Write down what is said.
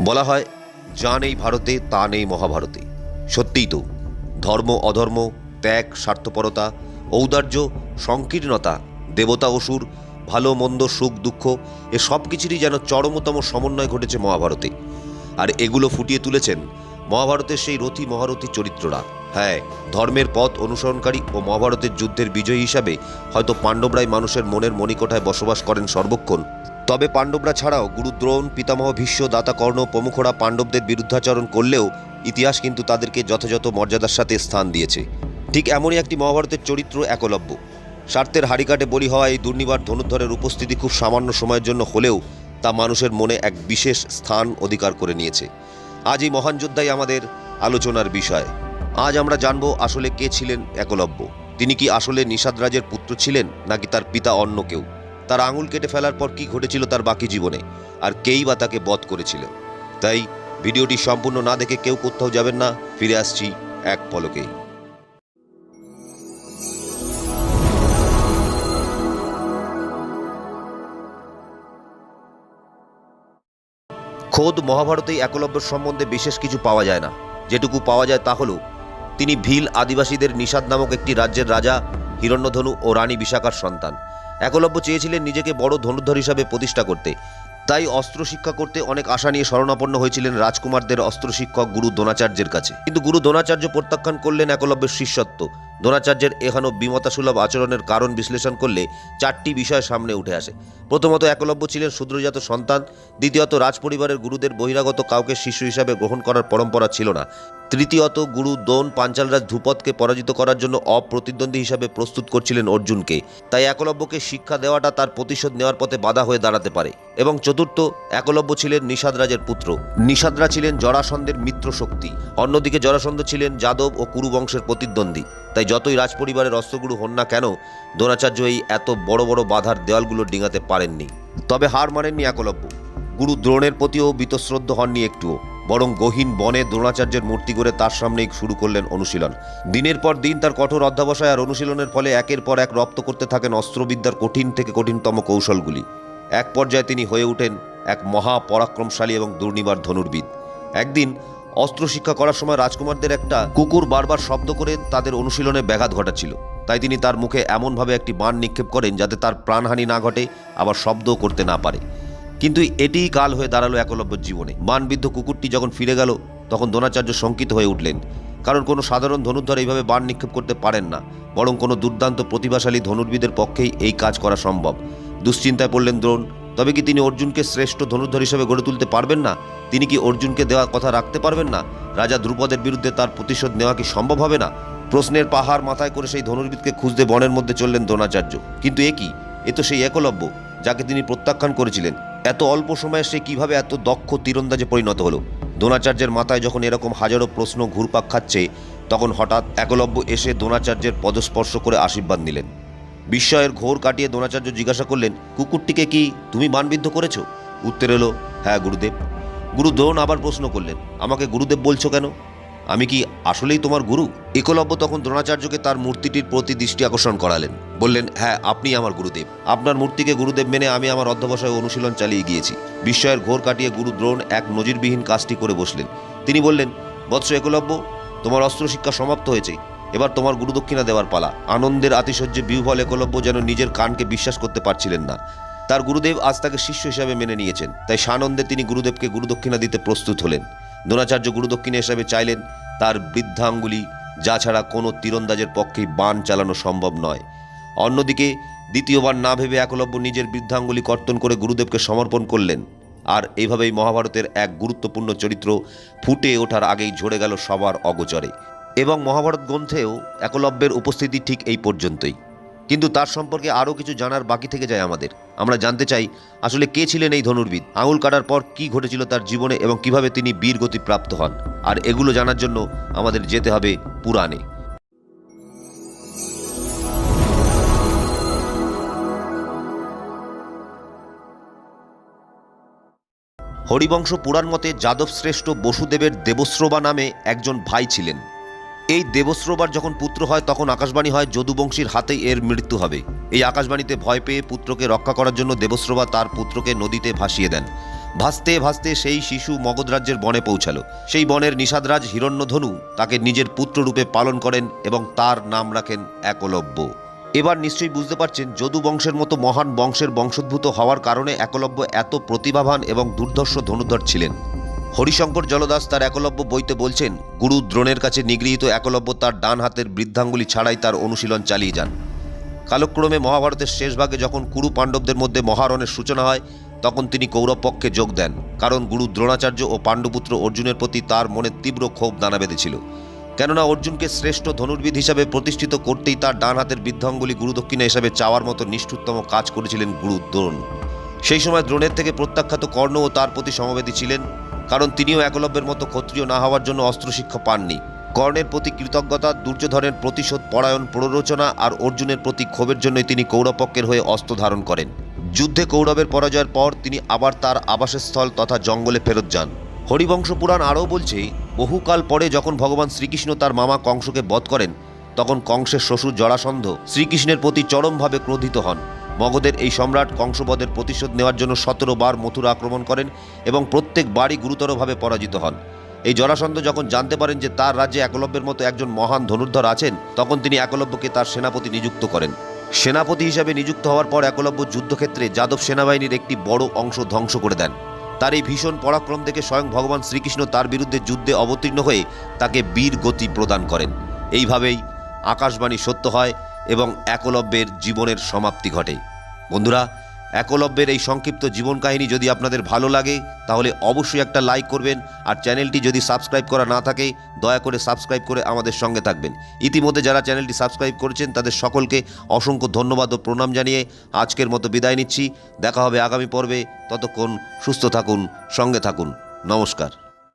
বলা হয়, যা নেই ভারতে, তা নেই মহাভারতে। সত্যিই তো, ধর্ম অধর্ম, ত্যাগ স্বার্থপরতা, ঔদার্য, সংকীর্ণতা, দেবতা অসুর, ভালো, মন্দ, সুখ, দুঃখ, এ সব কিছুরই যেন চরমতম সমন্বয় ঘটেছে মহাভারতে। আর এগুলো ফুটিয়ে তুলেছেন মহাভারতের সেই রথী মহারথী চরিত্ররা। হ্যাঁ ধর্মের পথ অনুসরণকারী ও মহাভারতের যুদ্ধের বিজয়ী হিসাবে হয়তো পাণ্ডবরাই মানুষের মনের মণিকোঠায় বসবাস করেন সর্বক্ষণ। তবে পাণ্ডবরা ছাড়াও গুরু দ্রোণ পিতামহ, ভীষ্ম দাতা কর্ণ প্রমুখরা পাণ্ডবদের বিরুদ্ধাচরণ করলেও ইতিহাস কিন্তু তাদেরকে যথাযথ মর্যাদার সাথে স্থান দিয়েছে। ঠিক এমনই একটি মহাভারতের চরিত্র একলব্য। স্বার্থের হাড়িকাটে বলি হওয়া এই দুর্নিবার ধনুর্ধরের উপস্থিতি খুব সামান্য সময়ের জন্য হলেও তা মানুষের মনে এক বিশেষ স্থান অধিকার করে নিয়েছে। আজ এই মহান যোদ্ধাই আমাদের আলোচনার বিষয়। আজ আমরা জানব আসলে কে ছিলেন একলব্য। তিনি কি আসলে নিষাদ রাজের পুত্র ছিলেন, নাকি তার পিতা অন্য কেউ? তার আঙুল কেটে ফেলার পর কি ঘটেছিল তার বাকি জীবনে, আর কেই বা তাকে বধ করেছিল। তাই ভিডিওটি সম্পূর্ণ না দেখে কেউ কোথাও যাবেন না, ফিরে আসছি এক পলকেই। খোদ মহাভারতেই একলব্যের সম্বন্ধে বিশেষ কিছু পাওয়া যায় না। যেটুকু পাওয়া যায় তা হলো, তিনি ভিল আদিবাসীদের নিষাদ নামক একটি রাজ্যের রাজা হিরণ্যধনু ও রানী বিশাখার সন্তান। একলব্য চেয়েছিলেন নিজেকে বড় ধনুর্ধর হিসাবে প্রতিষ্ঠা করতে। তাই অস্ত্র শিক্ষা করতে অনেক আশা নিয়ে শরণাপন্ন হয়েছিলেন রাজকুমারদের অস্ত্র শিক্ষক গুরু দ্রোণাচার্যের কাছে। কিন্তু গুরু দ্রোণাচার্য প্রত্যাখ্যান করলেন একলব্যের শিষ্যত্ব। দ্রোণাচার্যের এখানো বিমতাসুলভ আচরণের কারণ বিশ্লেষণ করলে চারটি বিষয় সামনে উঠে আসে। প্রথমত, একলব্য ছিলেন শূদ্রজাত সন্তান। দ্বিতীয়ত, রাজপরিবারের গুরুদের বহিরাগত কাউকে শিষ্য হিসাবে গ্রহণ করার পরম্পরা ছিল না। তৃতীয়ত, গুরু দোন পাঞ্চালরাজ ধ্রুপদকে পরাজিত করার জন্য অপ্রতিদ্বন্দ্বী হিসাবে প্রস্তুত করছিলেন অর্জুনকে। তাই একলব্যকে শিক্ষা দেওয়াটা তার প্রতিশোধ নেওয়ার পথে বাধা হয়ে দাঁড়াতে পারে। এবং চতুর্থ একলব্য ছিলেন নিষাদ রাজের পুত্র। নিষাদরা ছিলেন জরাসন্ধের মিত্র শক্তি। অন্যদিকে জরাসন্ধ ছিলেন যাদব ও কুরু বংশের প্রতিদ্বন্দ্বী। তাই যতই রাজপরিবারের অস্ত্রগুরু হন না কেন, দ্রোণাচার্য এই এত বড় বড় বাধার দেওয়ালগুলো ডিঙাতে পারেননি। তবে হার মানেননি একলব্য। গুরু দ্রোণের প্রতিও বীতশ্রদ্ধ হননি একটুও। বরং গহীন বনে দ্রোণাচার্যের মূর্তি করে তার সামনেই শুরু করলেন অনুশীলন। দিনের পর দিন তার কঠোর অধ্যাবসায় আর অনুশীলনের ফলে একের পর এক রপ্ত করতে থাকেন অস্ত্রবিদ্যার কঠিন থেকে কঠিনতম কৌশলগুলি। এক পর্যায়ে তিনি হয়ে ওঠেন এক মহা পরাক্রমশালী এবং দুর্নিবার ধনুর্বিদ। একদিন অস্ত্র শিক্ষা করার সময় রাজকুমারদের একটা কুকুর বারবার শব্দ করে তাদের অনুশীলনে ব্যাঘাত ঘটাচ্ছিল। তাই তিনি তার মুখে এমনভাবে একটি বাণ নিক্ষেপ করেন যাতে তার প্রাণহানি না ঘটে, আবার শব্দও করতে না পারে। কিন্তু এটিই কাল হয়ে দাঁড়াল একলব্যের জীবনে। বানবিদ্ধ কুকুরটি যখন ফিরে গেল, তখন দ্রোণাচার্য শঙ্কিত হয়ে উঠলেন। কারণ কোনো সাধারণ ধনুর্ধর এইভাবে বান নিক্ষেপ করতে পারেন না, বরং কোনো দুর্দান্ত প্রতিভাশালী ধনুর্বিদের পক্ষেই এই কাজ করা সম্ভব। দুশ্চিন্তায় পড়লেন দ্রোণ। তবে কি তিনি অর্জুনকে শ্রেষ্ঠ ধনুর্ধর হিসেবে গড়ে তুলতে পারবেন না? তিনি কি অর্জুনকে দেওয়া কথা রাখতে পারবেন না? রাজা ধ্রুপদের বিরুদ্ধে তার প্রতিশোধ নেওয়া কি সম্ভব হবে না? প্রশ্নের পাহাড় মাথায় করে সেই ধনুর্বিদকে খুঁজতে বনের মধ্যে চললেন দ্রোণাচার্য। কিন্তু এ কি? এ তো সেই একলব্য, যাকে তিনি প্রত্যাখ্যান করেছিলেন। এত অল্প সময়ে সে কীভাবে এত দক্ষ তীরন্দাজে পরিণত হলো? দ্রোণাচার্যের মাথায় যখন এরকম হাজারো প্রশ্ন ঘুরপাক খাচ্ছে, তখন হঠাৎ একলব্য এসে দ্রোণাচার্যের পদস্পর্শ করে আশীর্বাদ নিলেন। বিস্ময়ের ঘোর কাটিয়ে দ্রোণাচার্য জিজ্ঞাসা করলেন, কুকুরটিকে কি তুমি মানবিদ্ধ করেছ? উত্তর এলো হ্যাঁ গুরুদেব। গুরু দ্রোণ আবার প্রশ্ন করলেন, আমাকে গুরুদেব বলছো কেন? আমি কি আসলেই তোমার গুরু? একলব্য তখন দ্রোণাচার্যকে তার মূর্তিটির প্রতি দৃষ্টি আকর্ষণ করালেন, বললেন হ্যাঁ আপনি আমার গুরুদেব। আপনার মূর্তিকে গুরুদেব মেনে আমি আমার অধ্যবসায় অনুশীলন চালিয়ে গিয়েছি। বিস্ময়ের ঘোর কাটিয়ে গুরু দ্রোণ এক নজিরবিহীন কাজটি করে বসলেন। তিনি বললেন, বৎস একলব্য, তোমার অস্ত্র শিক্ষা সমাপ্ত হয়েছে। এবার তোমার গুরুদক্ষিণা দেওয়ার পালা। আনন্দের আতিশয্যে বিহ্বল একলব্য যেন নিজের কানকে বিশ্বাস করতে পারছিলেন না। তার গুরুদেব আজ তাকে শিষ্য হিসাবে মেনে নিয়েছেন। তাই সানন্দে তিনি গুরুদেবকে গুরুদক্ষিণা দিতে প্রস্তুত হলেন। দ্রোণাচার্য গুরুদক্ষিণা হিসাবে চাইলেন তার বৃদ্ধাঙ্গুলি, যা ছাড়া কোনো তীরন্দাজের পক্ষেই বান চালানো সম্ভব নয়। অন্যদিকে, দ্বিতীয়বার না ভেবে একলব্য নিজের বৃদ্ধাঙ্গুলি কর্তন করে গুরুদেবকে সমর্পণ করলেন। আর এইভাবেই মহাভারতের এক গুরুত্বপূর্ণ চরিত্র ফুটে ওঠার আগেই ঝরে গেল সবার অগোচরে। এবং মহাভারত গ্রন্থেও একলব্যের উপস্থিতি ঠিক এই পর্যন্তই। কিন্তু তার সম্পর্কে আরও কিছু জানার বাকি থেকে যায় আমাদের। আমরা জানতে চাই, আসলে কে ছিলেন এই ধনুর্বিদ? আঙুল কাটার পর কি ঘটেছিল তার জীবনে এবং কীভাবে তিনি বীর গতি প্রাপ্ত হন? আর এগুলো জানার জন্য আমাদের যেতে হবে পুরাণে। হরিবংশ পুরাণ মতে যাদব শ্রেষ্ঠ বসুদেবের দেবশ্রবা নামে একজন ভাই ছিলেন। এই দেবশ্রবার যখন পুত্র হয়, তখন আকাশবাণী হয়, যদুবংশীর হাতেই এর মৃত্যু হবে। এই আকাশবাণীতে ভয় পেয়ে পুত্রকে রক্ষা করার জন্য দেবশ্রবা তার পুত্রকে নদীতে ভাসিয়ে দেন। ভাসতে ভাসতে সেই শিশু মগধ রাজ্যের বনে পৌঁছালো। সেই বনের নিষাদরাজ হিরণ্যধনু তাকে নিজের পুত্ররূপে পালন করেন এবং তার নাম রাখেন একলব্য। এবার নিশ্চয়ই বুঝতে পারছেন যদু বংশের মতো মহান বংশের বংশোদ্ভূত হওয়ার কারণে একলব্য এত প্রতিভাবান এবং দুর্ধর্ষ ধনুধর ছিলেন। হরিশঙ্কর জলদাস তার একলব্য বইতে বলছেন, গুরু দ্রোণের কাছে নিগৃহীত একলব্য তার ডান হাতের বৃদ্ধাঙ্গুলি ছাড়াই তার অনুশীলন চালিয়ে যান। কালক্রমে মহাভারতের শেষ ভাগে যখন কুরু পাণ্ডবদের মধ্যে মহারণের সূচনা হয়, তখন তিনি কৌরব পক্ষে যোগ দেন, কারণ গুরু দ্রোণাচার্য ও পাণ্ডুপুত্র অর্জুনের প্রতি তার মনে তীব্র ক্ষোভ দানা বেঁধেছিল। কেননা অর্জুনকে শ্রেষ্ঠ ধনুর্বিদ হিসাবে প্রতিষ্ঠিত করতেই তার ডান হাতের বৃদ্ধাঙ্গুলি গুরুদক্ষিণা হিসাবে চাওয়ার মতো নিষ্ঠুরতম কাজ করেছিলেন গুরু দ্রোণ। সেই সময় দ্রোণের থেকে প্রত্যাখ্যাত কর্ণ ও তার প্রতি সমবেদী ছিলেন কারণ তিনিও একলব্যের মতো ক্ষত্রিয় না হওয়ার জন্য অস্ত্রশিক্ষা পাননি। কর্ণের প্রতি কৃতজ্ঞতা, দুর্যোধনের প্রতিশোধ, পরায়ণ প্ররোচনা আর অর্জুনের প্রতি ক্ষোভের জন্যই তিনি কৌরবপক্ষের হয়ে অস্ত্র ধারণ করেন। যুদ্ধে কৌরবের পরাজয়ের পর তিনি আবার তার আবাসস্থল তথা জঙ্গলে ফেরত যান। হরিবংশ পুরাণ আরও বলছে, বহুকাল পরে যখন ভগবান শ্রীকৃষ্ণ তার মামা কংসকে বধ করেন, তখন কংসের শ্বশুর জরাসন্ধ শ্রীকৃষ্ণের প্রতি চরমভাবে ক্রোধিত হন। মগধের এই সম্রাট কংসপদের প্রতিশোধ নেওয়ার জন্য সতেরো বার মথুরা আক্রমণ করেন এবং প্রত্যেক বাড়ি গুরুতরভাবে পরাজিত হন। এই জরাসন্ধ যখন জানতে পারেন যে তার রাজ্যে একলব্যের মতো একজন মহান ধনুর্ধর আছেন, তখন তিনি একলব্যকে তার সেনাপতি নিযুক্ত করেন। সেনাপতি হিসাবে নিযুক্ত হওয়ার পর একলব্য যুদ্ধক্ষেত্রে যাদব সেনাবাহিনীর একটি বড় অংশ ধ্বংস করে দেন। তার এই ভীষণ পরাক্রম দেখে স্বয়ং ভগবান শ্রীকৃষ্ণ তার বিরুদ্ধে যুদ্ধে অবতীর্ণ হয়ে তাকে বীর গতি প্রদান করেন। এইভাবেই আকাশবাণী সত্য হয় এবং একলব্যের জীবনের সমাপ্তি ঘটে। বন্ধুরা, একলব্যের এই সংক্ষিপ্ত জীবন কাহিনী যদি আপনাদের ভালো লাগে, তাহলে অবশ্যই একটা লাইক করবেন আর চ্যানেলটি যদি সাবস্ক্রাইব করা না থাকে, দয়া করে সাবস্ক্রাইব করে আমাদের সঙ্গে থাকবেন। ইতিমধ্যে যারা চ্যানেলটি সাবস্ক্রাইব করেছেন, তাদের সকলকে অসংখ্য ধন্যবাদ ও প্রণাম জানিয়ে আজকের মতো বিদায় নিচ্ছি। দেখা হবে আগামী পর্বে। ততক্ষণ সুস্থ থাকুন, সঙ্গে থাকুন। নমস্কার।